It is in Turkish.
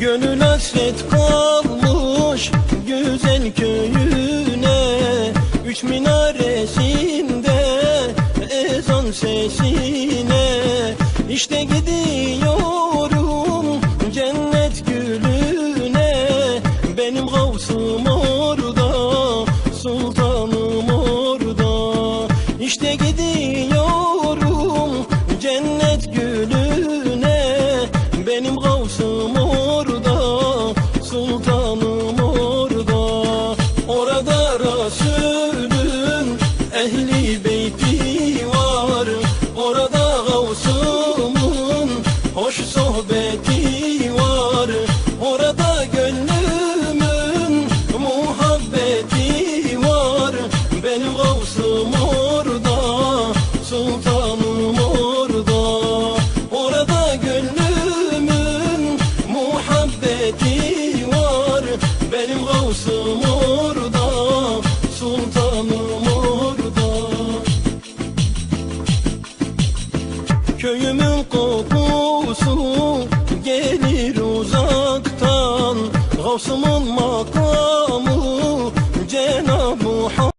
Gönül hasret kalmış güzel köyüne. Üç minaresinde ezan sesine. İşte gidiyorum cennet gülüne. Benim gavsım orada sultanım orada. İşte gidiyorum cennet gülüne. Benim gavsım ehli beyti var Orada gavsımın hoş sohbeti var. Orada gönlümün muhabbeti var. Benim gavsım orada sultanım orada. Orada gönlümün muhabbeti var. Benim gavsım orada Köyümün kokusu gelir uzaktan. Gavsımın makamı Cenab-ı Hak